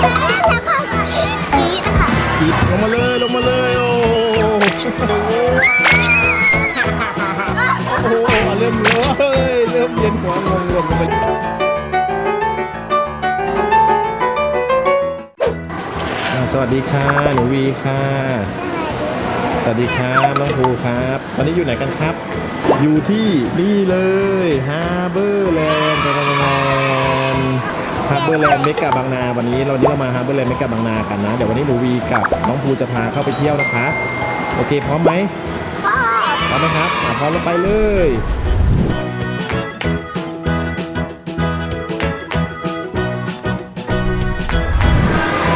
แล้วก็กรีดนะคะกรีลงมาเลยลงมาเลยโอ้โหโอ้โหเริ่มเยเริ่มเย็นหัวงงงงไปอ่าสวัสดีค่ะหนูวีค่ะ สวัสดีครับน้องภูครับ ตอนนี้อยู่ไหนกันครับ อยู่ที่นี่เลยฮาร์เบอร์แลนด์ ร์เบอร์แลนด์เมกะบางนา วันนี้เรานี้เรามาฮาร์เบอร์แลนด์เมกะบางนากันนะ เดี๋ยววันนี้หนูวีกับน้องภูจะพาเข้าไปเที่ยวนะคะ โอเคพร้อมไหมพ่อพร้อมไหมครับอะพร้อมแล้วไปเลย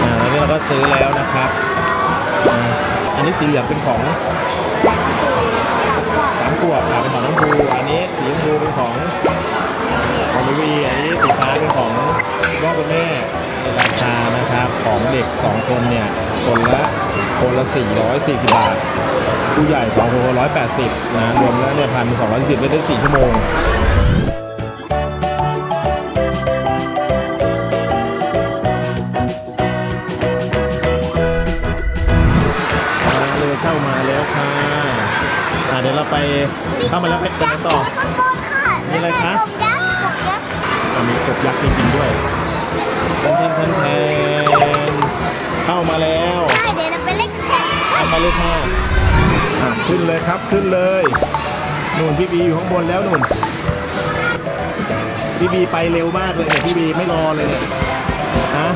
อ่าแล้วนี่เราก็ซื้อแล้วนะครับอ่าอันนี้สีเหลืองเป็นของสามขวบอ่าเป็นของน้องภูอันนี้สีชมพูเป็นของ วิวีอันนี้สีฟ้าเป็นของพ่อคุณแม่ราคานะครับของเด็กสองคนเนี่ยคนละคนละ 440 บาท ผู้ใหญ่2คนละ180 นะรวมแล้วเนี่ยพันสองร้อยสิบได้สี่ชั่วโมงมาเลยเข้ามาแล้วค่ะอ่าเดี๋ยวเราไปเข้ามาแล้วไปกันต่อ ข้างบนค่ะมีอะไรคะ กบยักษ์จริงๆด้วยแทนแทนแทนเข้ามาแล้วใช่เดี๋ยวเราไปเล่นกันเอาไปเลยค่ะอะขึ้นเลยครับขึ้นเลยนู่นพี่บีอยู่ข้างบนแล้วนู่นพี่บีไปเร็วมากเลยเนี่ยพี่บีไม่รอเลยเนี่ยฮะ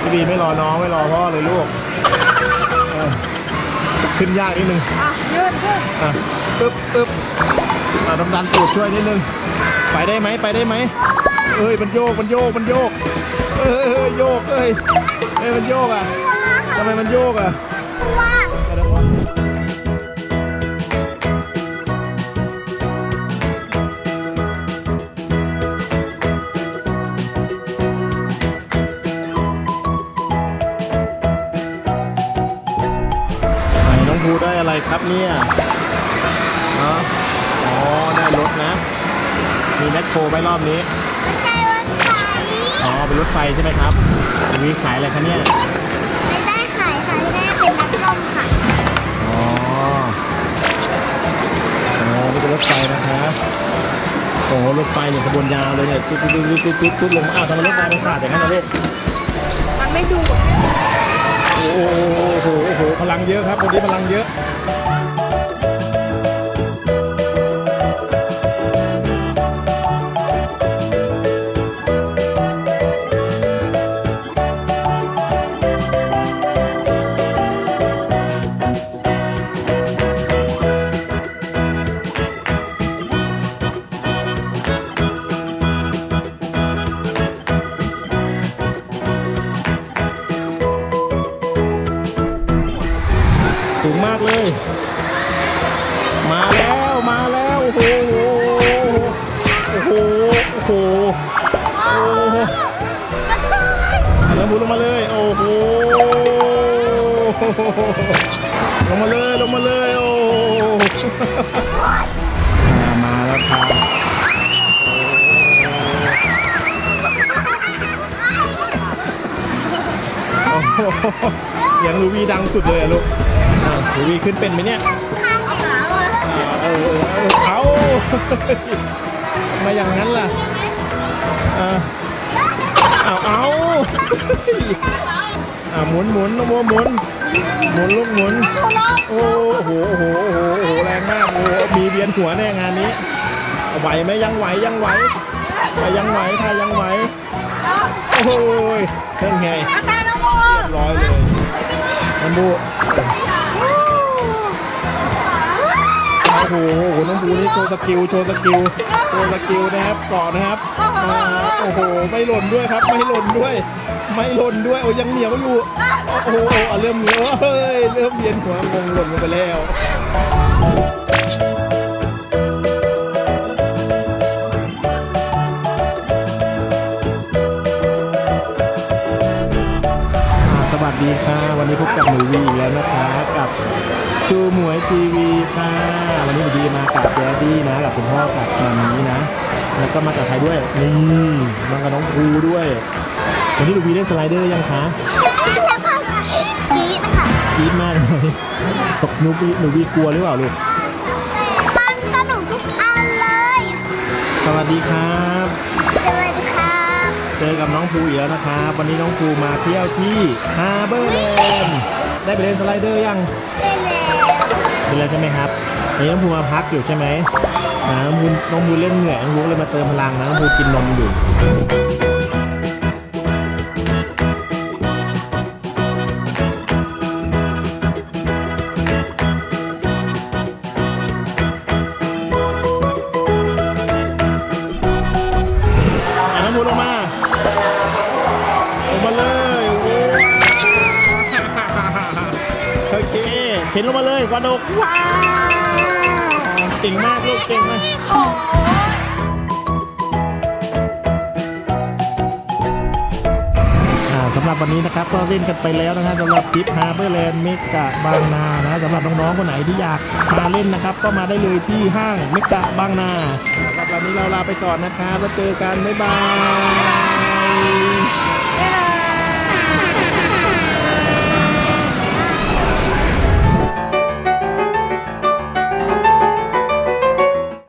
พี่บีไม่รอน้องไม่รอพ่อเลยลูกเออขึ้นยากนิดนึง อะยืนยืนอะปึ๊บปึ๊บอะดำดันตูดช่วยนิดนึง ไปได้ไหม ไปได้ไหม เอ้ยมันโยกมันโยกมันโยก เอ้ยเอ้ยโยกเอ้ยเอ้ยมันโยกอะว้าค่ะทำไมมันโยกอะว้าเดี๋ยวพ่อไหนน้องภูได้อะไรครับเนี่ยเนาะอ๋อ ได้รถนะ มีแมคโครไหมรอบนี้ อ๋อเป็นรถไฟใช่ไหมครับมีขายอะไรคะเนี่ยไม่ได้ขายค่ะไม่ได้เป็นนักล่มค่ะอ๋ออ๋อนี่เป็นรถไฟนะคะโอ้โหรถไฟเนี่ยขบวนยาวเลยเนี่ยตุ๊ดตุ๊ดตุ๊ดตุ๊ดตุ๊ดตุ๊ดลงมาอ้าวทำไมรถไฟมันขาดอย่างนั้นนะลูกมันไม่ดู โอ้โหโอ้โหโอ้โหพลังเยอะครับวันนี้พลังเยอะ มามาแล้วครับโอ้โหเสียงลูวีดังสุดเลยอะลูกอ่าลูวีขึ้นเป็นไหมเนี่ย ข้างขาเลยอ่าเออเออเออเอาทำไมาอย่างนั้นล่ะอ่าเอาเอาอ่าหมุนหมุนน้องโมหมุน หมุนลูกหมุน โอ้โหโอ้โหโอ้โหโอ้โหแรงมากโอ้โหมีเวียนหัวแน่งานนี้ไหวไหมยังไหวยังไหวอะยังไหวค่ะยังไหวโอ้โหเป็นไงอาตาน้องโมเรียบร้อยเลยน้ำบู โอ้โหโอ้โหน้องบูนี่โชว์สกิลโชว์สกิลโชว์สกิลนะครับก่อนะครับอ่าโอ้โหไม่หล่นด้วยครับไม่หล่นด้วย ไม่หล่นด้วยโอ้ยังเหนียวอยู่โอ้โหเริ่มเหนียวเฮ้ยเริ่มเวียนหัวงงหล่นลงไปแล้ว ดีค่ะ วันนี้พบกับหนูวีอีกแล้วนะคะกับชูหมวยทีวีค่ะ วันนี้หนูวีมากับแดดดี้นะกับคุณพ่อกับมามีนะ แล้วก็มากับใครด้วยนี่มากับน้องภูด้วย วันนี้หนูวีเล่นสไลเดอร์ยังคะแล้วก็กรี๊ดนะคะกรี๊ดมากเลยตกหนูวีหนูวีกลัวหรือเปล่าลูกมันสนุกทุกอันเลย สวัสดีครั กับน้องภูอีกแล้วนะครับวันนี้น้องภูมาเที่ยวที่ฮาร์เบอร์แลนด์ได้ไปเล่นสไลเดอร์ยังเป็นแล้วเป็นแล้วใช่ไหมครับนี่น้องภูมาพักอยู่ใช่ไหมอ่าน้องภูน้องภูเล่นเหนื่อยน้องภูก็เลยมาเติมพลังนะน้องภูกินนมอยู่ เข็นลงมาเลยกวาดกว้าวเก่งมากลูกเก่งมากโอ้อ่าสำหรับวันนี้นะครับก็เล่นกันไปแล้วนะฮะสำหรับทริปฮาร์เบอร์แลนด์เมกะบางนานะสำหรับน้องๆคนไหนที่อยากมาเล่นนะครับ ก็มาได้เลยที่ห้างเมกะบางนาสำหรับวันนี้เราลาไปก่อนนะครับแล้วเจอกันบ๊ายบาย